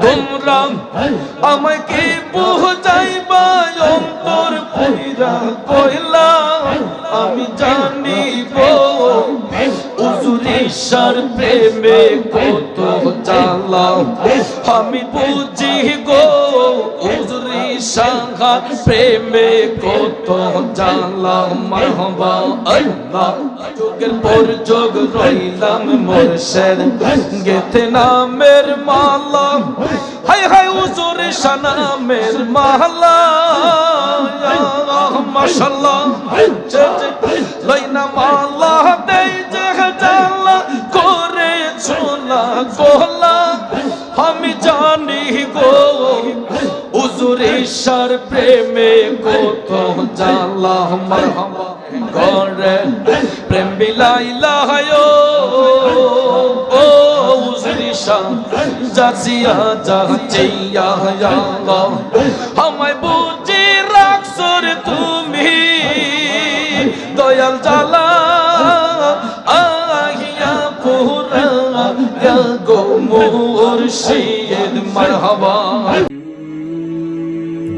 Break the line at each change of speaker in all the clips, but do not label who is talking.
তোমরা আমাকে পৌঁছাইবা অন্তর পইরা কইলা, আমি জানিব উজুরেশ্বর প্রেমে কত জানলাম আমি বুঝি গো সাঙ্গার প্রেমে কত জ্বালা মারহবা, আল্লাহ। যুগের পর যোগ রইলাম মোরশেদ। গেতে নামের মালা হাই হাই উজুরি সানামের মালা। মাশাল্লাহ। লইনা মালা উজুরেশ্বর প্রেমে কত জালা মারহামা করে প্রেম বিলাইলা ও উজুরেশ্বর যাচিয়া যাচিয়া আল্লাহ আমায় বুঝি রাখছো তুমি, দয়াল জালা আহিয়া পুরা মারহাবা।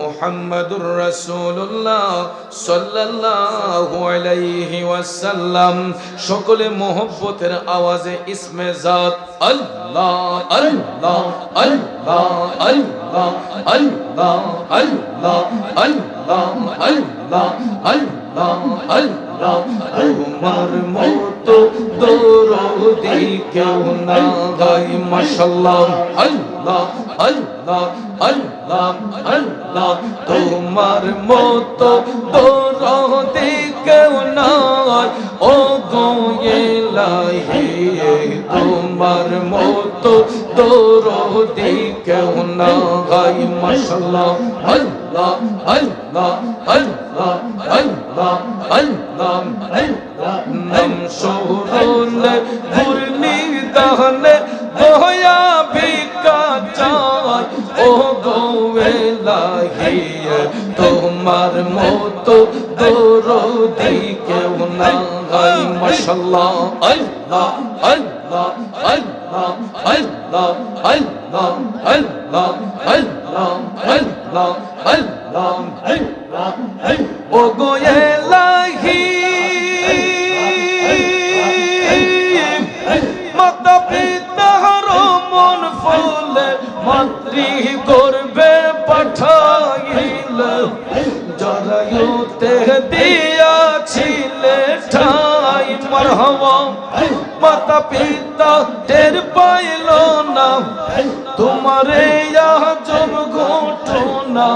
মুহাম্মাদুর রাসূলুল্লাহ সাল্লাল্লাহু আলাইহি ওয়াসাল্লাম। সকলে মোহব্বতের আওয়াজে ইসমে জাত, আল্লাহ আল্লাহ আল্লাহ আল্লাহ আল্লাহ আল্লাহ আল্লাহ আল্লাহ আল্লাহ তোমার মতো দরদি কেউ না গাই মাশাল্লাহ আল্লাহ আল্লাহ আল্লাহ আল্লাহ তোমার মতো দরদি কেউ নাই ও গোয়েলাহি তোমার মতো দরদি কেউ না গাই মাশাল্লাহ আল্লাহ আল্লাহ আল্লাহ আল্লাহ আল্লাহ নাম শোরলে ঘুরনি দহনে দয়া ভিকা চাই। ও গোয়েলাহি তোমার মতো দরদি কেউ না গাই মাশাল্লাহ আল্লাহ আল্লাহ ও গোয়েলাহি মাতা পিতার মন ফলে মাতৃ করবে পাঠাইল জরায়ুতে দিয়াছিলে ঠাই মরহবা মাতা পিতা টের পাইল না। তোমারে আজব ঘটনা।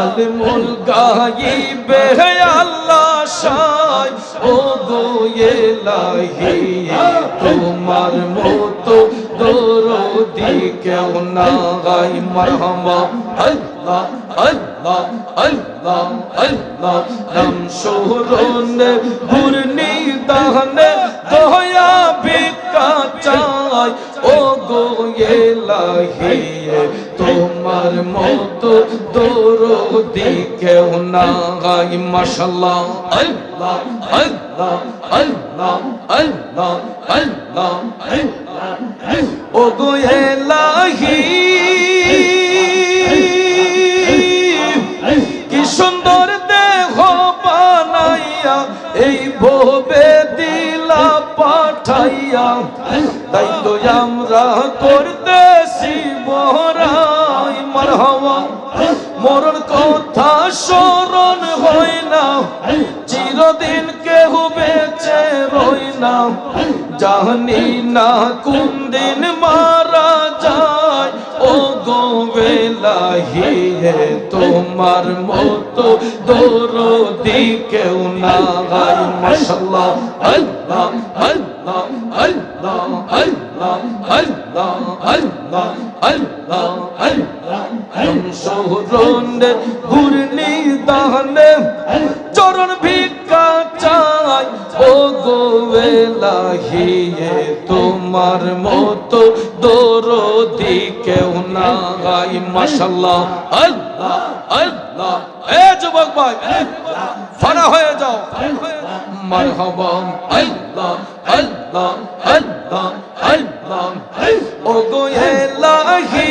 আলমুল গাইবে আল্লাহ সাই। ও গোয়েলাহি তোমার মতো দরদি কেউ না গাই মারহামা আল্লাহ আল্লাহ আল্লাহ আল্লাহ। নাম শোরনে ঘুরনি দাহনে দয়া গোয়েলাহি তোমার মতো দরদি কেউ না গাই মাশাল্লাহ। আল্লাহ আল্লাহ আল্লাহ আল্লাহ আল্লাহ ও গোয়েলাহি কি সুন্দর দেহ বানাইয়া, এই ভোবে দিলা পাঠাইয়া, তাই তো আমরা করতেছি স্মরণ না চিরদিন কেহ বেঁচে রই না জানি না কোন দিন মারা যায় ও গো বেলাহি তোমার মতো দরদি কেউ না গাই মাশাল্লাহ আল্লাহ আল্লাহ শহরনে ঘুরনি দাহনে চরণ ভিক্ষা চাই। ও গো এলাহি তোমার মতো দরদি কেউ না গাই মাশাল্লাহ আল্লাহ আল্লাহ। এ যুবক ভাই ফানা হয়ে যাও। মারহাবা আল্লাহ আল্লাহ আল্লাহ আল্লাহ ও গো এলাহি,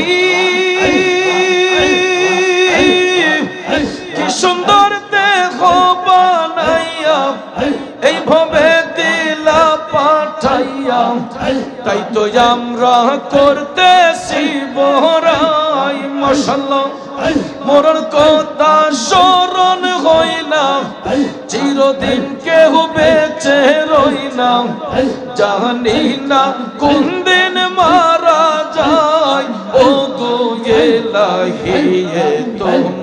কি সুন্দর দেহ বানাইয়া এই ভবে দিলা পাঠাইয়া। তাই তো আমরা করতেছি বহরাই মশাল্লা মরণ কথা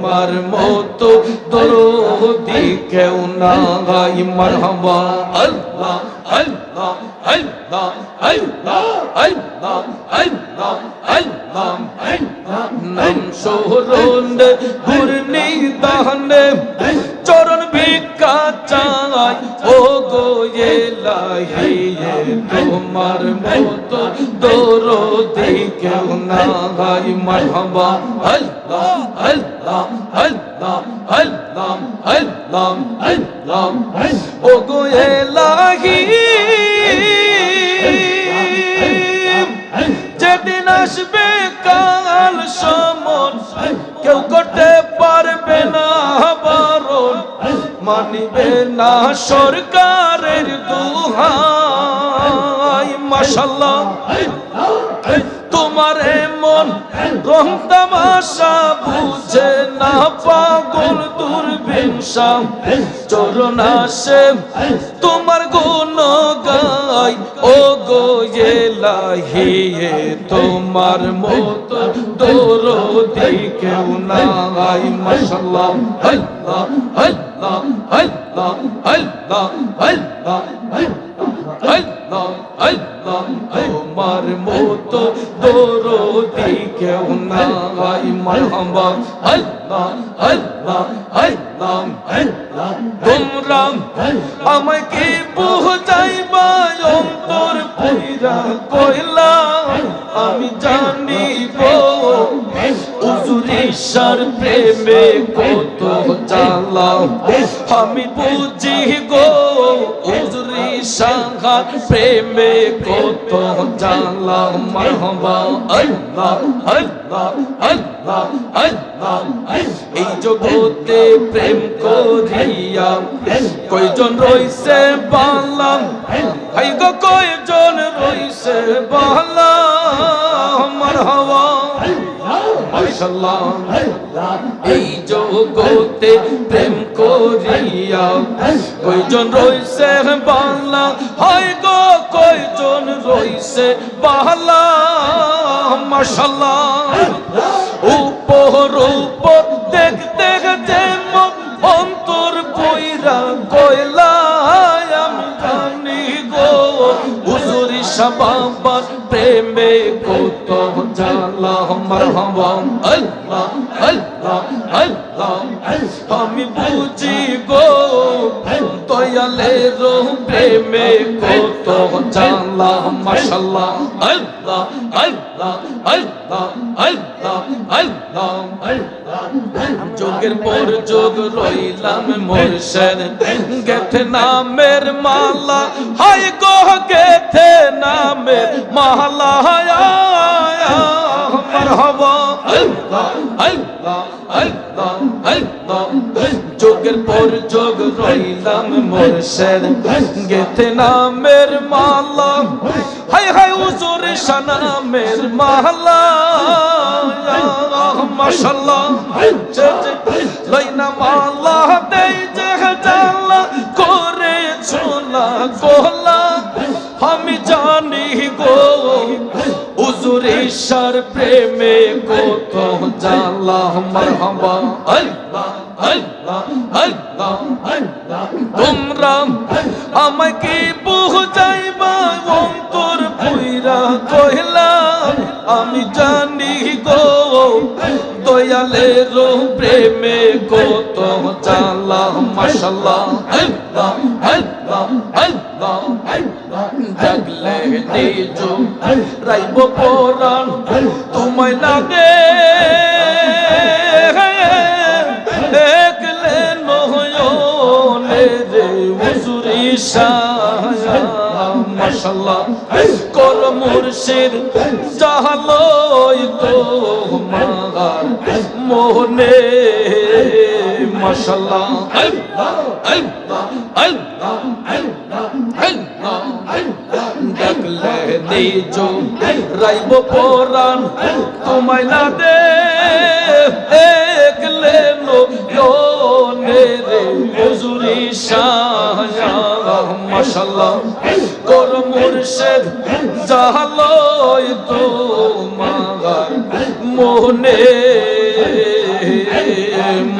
তোমার মতো দরদি কেউ না গাই মারহাবা। Allah Allah, Allah, Allah, Allah, Allah, Allah, Allah. Nam shohron gurni dahne choron bhikka chai o go ye lahi ye tomar moto doro dekhe na hai marhaba Allah, Allah, Allah, Allah, Allah. আল্লাহ আল্লাহ আল্লাহ আল্লাহ আল্লাহ আল্লাহ ও গো এলাহি, যেদিন আসবে কাল সমন, কেউ করতে পারবে না বারণ, মানিবে না সরকারের দুহাই। মাশাল্লাহ, তোমার মন গমতামাশা বুঝে না পাগল দূরবীন শাম চরণ আসে তোমার গুণ গাই ও গো এলাহি তোমার মত দোর কেউ নাই। মশাল্লাহ আল্লাহ হল্লা হল্লা হল্লা হল্লা হল্লা। আল্লাহ আল্লাহ তোমার মতো দরদি কেউ নাই মারহাবা আল্লাহ আল্লাহ আল্লাহ আল্লাহ তোমরা আমায় কি বুঝাইবা, অন্তর পুরা কইলা আমি জানিব উজুরিশার প্রেমে কত মারহাবা আল্লাহ আল্লাহ আল্লাহ আল্লাহ এই জগতে প্রেম করিয়া কয়জন রইছে বালা হাই গো, কয়জন রইছে বালা মারহাবা এই জগতে প্রেম করিয়া কয়জন রইছে বালা হাই গো কয়জন রইছে বালা মাশাআল্লাহ উপর উপর দেখতে যেমন অন্তর কইরা কইলা আমি গো, হুজুরি সাবাবার প্রেমে কত জালা মারহাবা, আল্লাহ আল্লাহ। আমি বুঝি গো দয়ালের প্রেমে কত জালা মাশাল্লাহ আল্লাহ আল্লাহ আল্লাহ আল্লাহ আল্লাহ যোগের পর যোগ রইলাম মোরশেদ গেথে নামের মালা হাই গো গেথে নামের মালা মারহাবা আল্লাহ আল্লাহ আল্লাহ আল্লাহ যোগের পর যোগ রইলাম মোরশেদ। গেথে নামের মালা হাই হাই উজুর শানামের মালা। মাশাল্লাহ লইনা মালা, দেই যে জালা করে ছোলা গোলা। আমি জানি ঈশ্বর প্রেমে কত জানলা মারহাবা। আল্লাহ আল্লাহ আল্লাহ তোমরা আমায় কি বুঝাইবা? অন্তর পুইরা কইলা আমি জানি গো, দয়ালের প্রেমে কত চালা মাশাল্লাহ। আল্লাহ আল্লাহ আল্লাহ আল্লাহ জাগলে নিজ রাইব পরাণ তোমায় লাগে। একলে নয়নে রে হুজুরি মাশাল্লাহ কর মুর্শিদ, জাহালই তো মাগার মোহনে। মাশাল্লাহ আল্লাহ আল্লাহ আল্লাহ আল্লাহ আল্লাহ। ডাকলে নিজ রাইব পরাণ। তোমায় না দে একলে নে রে হুজুরি শায়া মাশাল্লাহ কর মুর্শিদ জাহালই তো মাগার মোহনে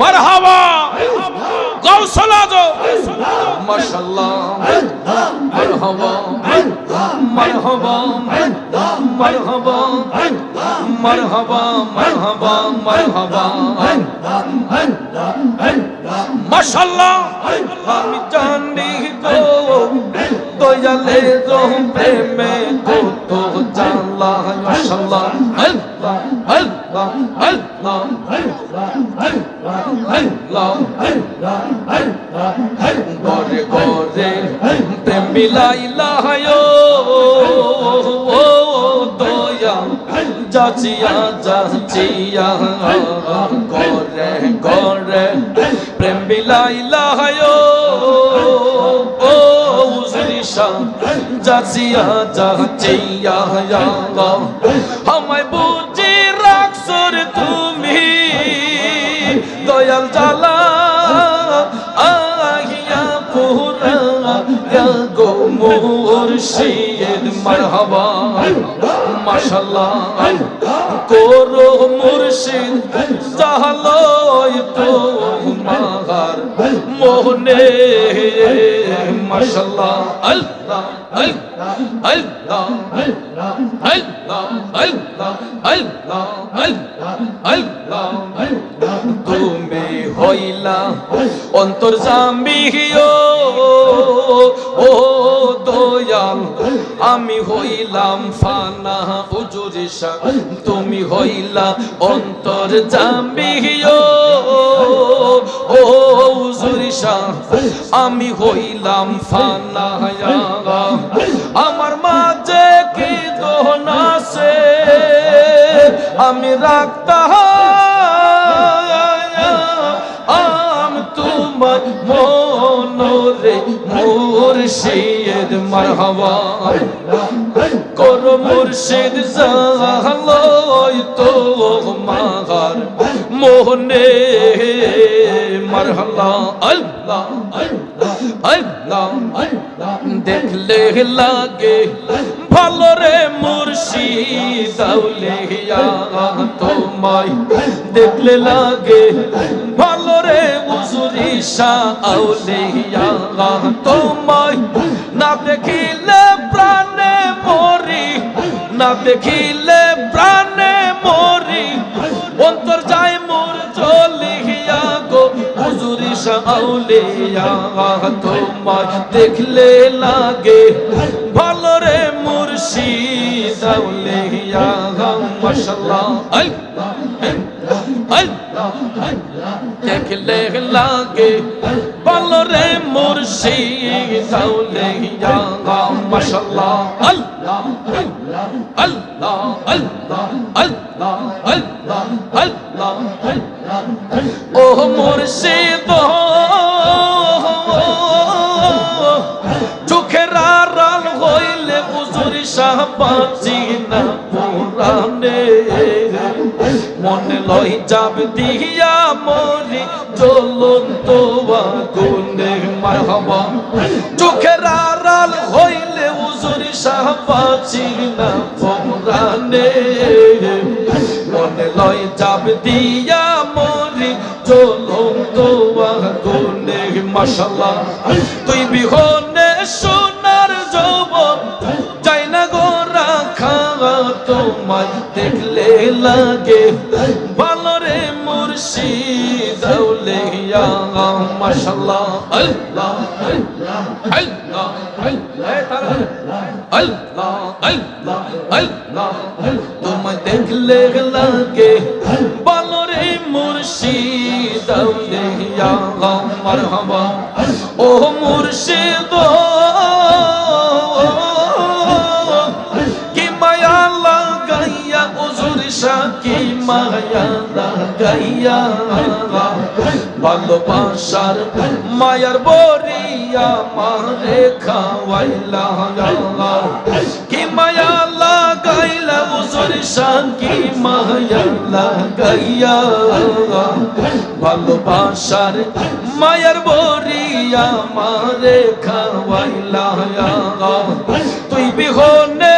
মারহাবা। গৌসল আজো মাশাল্লাহ মারহাবা। মারহাবা। মারহাবা। মারহাবা। মারহাবা। মারহাবা। মাশাল্লাহ আমি জানি গো দয়ালে রহ যাচিয়া যাচিয়া গরে গরে প্রেম মিলাইলা ও উজরিশা যাচিয়া যাচিয়া আমায় বুঝি গো মুর্শিদ, মারহাবা। মাশাল্লাহ করো মুর্শিদ জাহালয় তোমার মোহনে মাশাল্লাহ আল্লাহ আল্লাহ আল্লাহ আল্লাহ আল্লাহ আল্লাহ আল্লাহ তুমি হইলা অন্তর জামিও ও দয়াল, আমি হইলাম ফানা উজুরিশা তুমি হইলা অন্তর জামিও ও উজুরিশা আমি হইলাম ফানা আমার মাঝে কি দোহনাসে আমি রাখতাম মুর্শিদ মারহাবা। কর মুর্শিদ জাহালয় তো মাগার। মোহনে মারহালা। আল্লাহ আল্লাহ দেখলে লাগে। ভালো রে মুর্শিদ আউলিয়া তোমায় দেখলে লাগে। ভালো রে শাহ আউলিয়া তোমায় না দেখিলে প্রাণে মরি, না দেখিলে প্রাণে মরি। অন্তর যায় মোর চলিয়া গো, হুজুরি শাউলিয়া তোমার দেখলে লাগে। ভালো রে মুর্শিদ আউলিয়া মাশাআল্লাহ। আল্লাহ আল্লাহ দেখলে লাগে ভালো রে মুর্শিদ আউলিয়া মাশাআল্লাহ আল্লাহ আল্লাহ আল্লাহ আল্লাহ আল্লাহ আল্লাহ ও মুর্শিদ চোখের আড়াল হইলে উজুরি শাহ বাঁচি না পুরানে মনে লই যাব দিয়া মরি জ্বলন্ত আগুনে মারহাবা। চোখের আড়াল হইলে উজুরি শাহ বাঁচি না পরানে মনে লয় চাপ দিয়া মরি চলম তো আগুনে তুই বিহনে লাগে ভালো রে মুর্শিদ, আউলিয়া, মাশাআল্লাহ, আল্লাহ আল্লাহ আল্লাহ আল্লাহ আল্লাহ আল্লাহ তোমায় দেখলে লাগে ভালো রে মুর্শিদ, আউলিয়া, মারহাবা। ও মুর্শিদ লাগাইয়া ভালোবাসার মায়ার বরিয়া মারে খাওয়াইলা কি মায়া লাগাইলা উজুর শাকি মায়া লাগাইয়া। ভালোবাসার মায়ার বরিয়া মারে খাওয়াইলা তুই বিহনে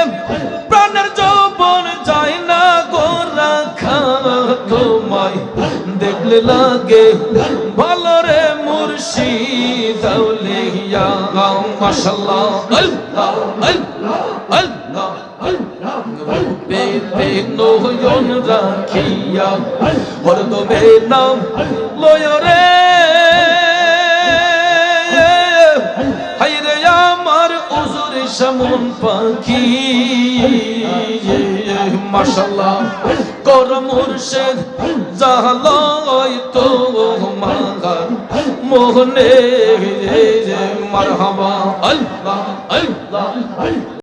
লাগে। ভালো রে মুর্শিদ আউলিয়া মাশাআল্লাহ আল্লাহ আল্লাহ আল্লাহ বেতে নয়ন রাখিয়া কর মুর্শেদ জাহালয় তোমার মোহনে। মারহাবা। আল্লাহ আল্লাহ।